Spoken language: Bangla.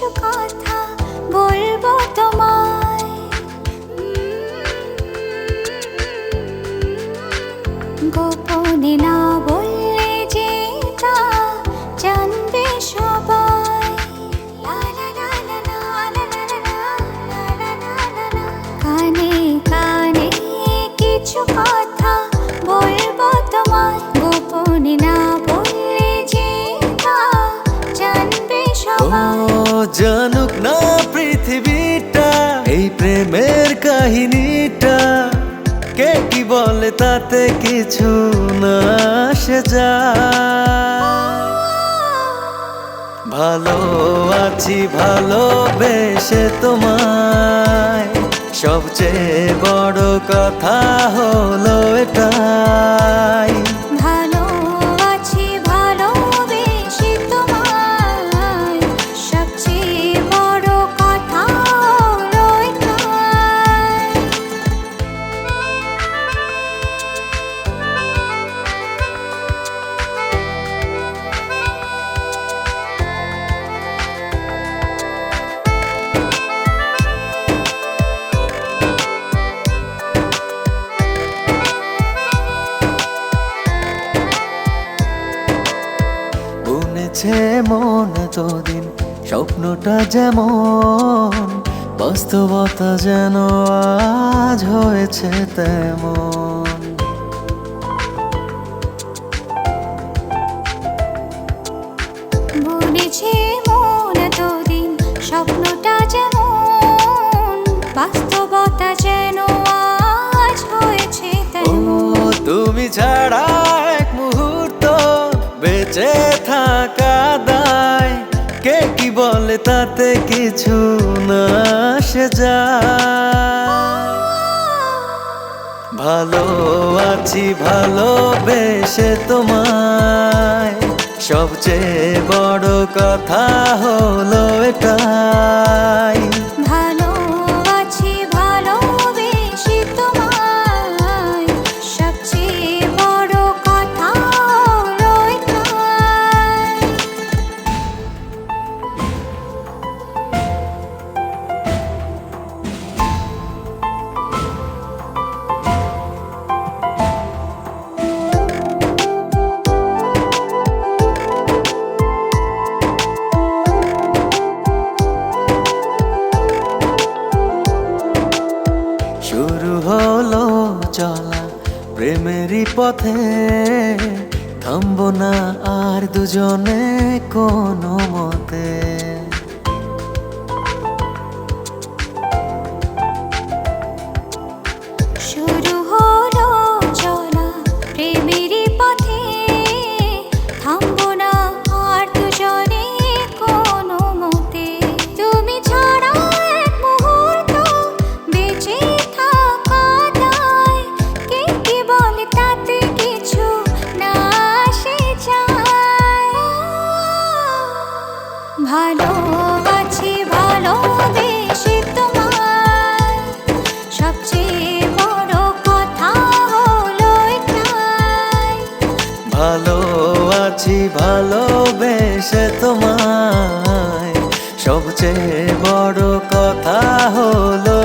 কিছু কথা বলব তোমায়। গোপনে না প্রেমের কাহিনীটা কে কি বলে তাতে কিছু না সে যায়। ভালো আছি, ভালোবেসে তোমায়। সবচেয়ে বড় কথা হলো এটাই। মন এতদিন স্বপ্নটা যেমন বাস্তবতা যেন আজ হয়েছে তেমন। মন এতদিন স্বপ্নটা যেমন বাস্তবতা যেন আজ হয়েছে তেমন। তুমি ছাড়া এক মুহূর্ত বেঁচে থাকা তাতে কিছু না সে যায় ভালো আছি ভালোবেসে তোমায়। সবচেয়ে বড় কথা হলো এটাই। শুরু হলো চলা প্রেমেরই পথে। থামব না আর দুজনে কোনো মতে। শুরু ভালো আছি ভালোবেসে তোমায়। সবচেয়ে বড় কথা হলো